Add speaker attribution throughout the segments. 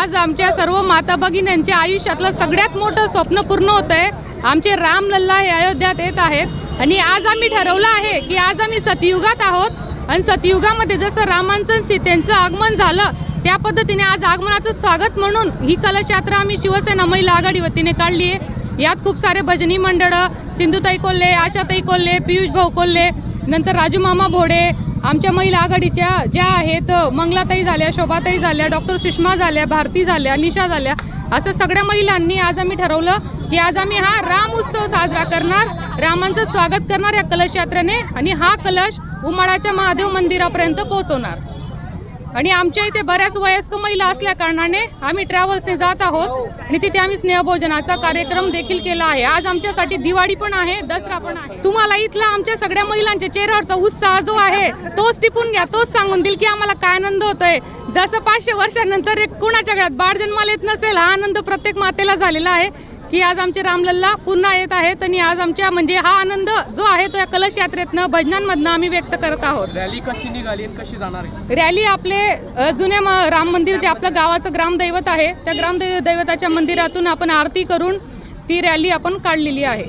Speaker 1: आज आमच्या सर्व माता भगिनींच्या आयुष्यातलं सगळ्यात मोठं स्वप्न पूर्ण होत आहे आमचे रामलल्ला हे अयोध्यात येत आहेत. आणि आज आम्ही ठरवलं आहे की आज आम्ही सतयुगात आहोत. आणि सतयुगामध्ये जसं रामांचं आणि सीतेंचं आगमन झालं त्या पद्धतीने आज आगमनाचं स्वागत म्हणून ही कलश यात्रा आम्ही शिवसेना महिला आघाडी वतीने काढली आहे. यात खूप सारे भजनी मंडळं सिंधुताई कोल्हे आशाताई कोल्हे पियुष भाऊ कोल्हे नंतर राजू मामा भोडे आमच्या महिला आघाडीच्या ज्या आहेत मंगलाताई झाल्या शोभाताई झाल्या डॉक्टर सुषमा झाल्या भारती झाल्या निशा झाल्या असं सगळ्या महिलांनी आज आम्ही ठरवलं की आज आम्ही हा राम उत्सव साजरा करणार रामांचं स्वागत करणार या कलश यात्रेने आणि हा कलश उमाळाच्या महादेव मंदिरापर्यंत पोहोचवणार. आणि आमच्या इथे बऱ्याच वयस्क महिला असल्या कारणाने आम्ही ट्रॅव्हल्सने जात आहोत आणि तिथे आम्ही स्नेहभोजनाचा कार्यक्रम देखील केला आहे. आज आमच्यासाठी दिवाळी पण आहे दसरा पण आहे. तुम्हाला इथला आमच्या सगळ्या महिलांच्या चेहऱ्यावरचा उत्साह जो आहे तोच टिपून घ्या तोच सांगून देईल की आम्हाला काय आनंद होतोय. जसं पाचशे वर्षानंतर एक कुणाच्या घरात बाळ जन्माला येत नसेल हा आनंद प्रत्येक मातेला झालेला आहे. की आज आमचे रामलल्ला पुन्हा येत आहेत आणि आज आमच्या म्हणजे हा आनंद जो आहे तो या कलश यात्रेतनं भजनांमधनं आम्ही व्यक्त करत आहोत. रॅली
Speaker 2: कशी निघाली आणि कशी जाणार आहे?
Speaker 1: रॅली आपले अ, जुने म- राम मंदिर जे आपलं गावाचं ग्रामदैवत आहे त्या ग्रामदैवताच्या मंदिरातून आपण आरती करून ती रॅली आपण काढलेली आहे.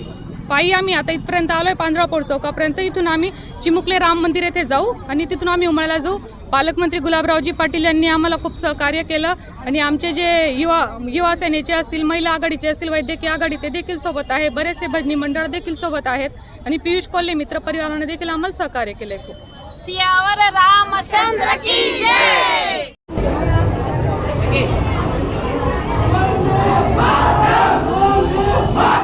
Speaker 1: पायी आम्ही आता इथपर्यंत आलोय पांढरापोळ चौकापर्यंत. इथून आम्ही चिमुकले राम मंदिर येथे जाऊ आणि तिथून आम्ही उमळायला जाऊ. पालकमंत्री गुलाबरावजी पाटील यांनी आम्हाला खूप सहकार्य केलं आणि आमचे जे युवा युवा सेनेचे असतील महिला आघाडीचे असतील वैद्यकीय आघाडी ते देखील सोबत आहे बरेचसे भजनी मंडळ देखील सोबत आहेत आणि पियुष कोल्हे मित्र परिवाराने देखील आम्हाला सहकार्य केले खूप.
Speaker 2: सियावर रामचंद्र की जय!